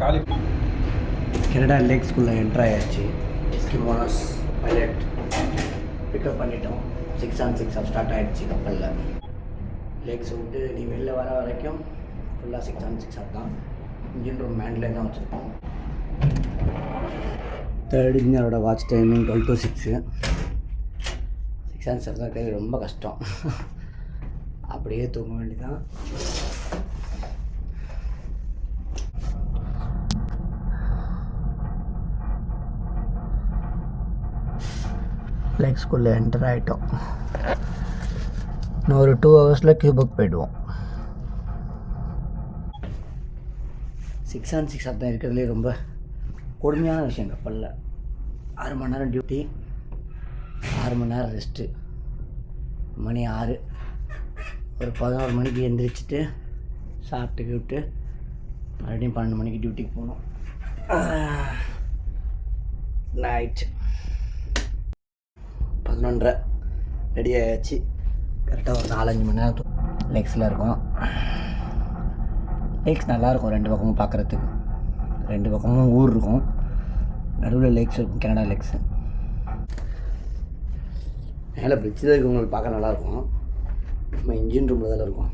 காலி. கனடா லேக்ஸ்குள்ளே என்ட்ரு ஆயாச்சு. எஸ்கிமோனஸ் பைலட் பிக்கப் பண்ணிட்டோம். சிக்ஸ் ஆன் சிக்ஸ் ஸ்டார்ட் ஆகிடுச்சு கப்பலில். லேக்ஸ் விட்டு நீ வெளில வர வரைக்கும் ஃபுல்லாக சிக்ஸ் ஆன் சிக்ஸ் ஆஃப் தான். இன்ஜின் ரூம் மேண்ட்லேயே தான் வச்சுருக்கோம். Third இன்ஜினரோட watch timing twelve to six six on six தான் ரொம்ப கஷ்டம். அப்படியே தூங்க வேண்டியதான் லேக் ஸ்கூலில் என்டர் ஆகிட்டோம் இன்னும் ஒரு டூ ஹவர்ஸில் கியூபுக் போயிடுவோம். சிக்ஸ் ஆன் சிக்ஸ் தான் இருக்கிறதுலே ரொம்ப கொடுமையான விஷயம் கப்பலில் ஆறு மணி நேரம் டியூட்டி ஆறு மணி நேரம் ரெஸ்ட்டு மணி ஆறு. ஒரு பதினோரு மணிக்கு எந்திரிச்சிட்டு சாப்பிட்டு கிவிட்டு மறுபடியும் பன்னெண்டு மணிக்கு டியூட்டிக்கு போகணும். நைட் பதினொன்றரை ரெடி ஆகிடுச்சு கரெக்டாக ஒரு நாலஞ்சு மணி நேரம் லேக்ஸில் இருக்கும். லேக்ஸ் நல்லாயிருக்கும் ரெண்டு பக்கமும் பார்க்குறதுக்கு ரெண்டு பக்கமும் ஊர் இருக்கும். நடுவில் லேக்ஸ் இருக்கும் கனடா லேக்ஸு மேலே பிரிட்ஜில் இருக்கவங்களுக்கு பார்க்க நல்லாயிருக்கும் நம்ம இன்ஜின் ரூமில் தான் இருக்கும்.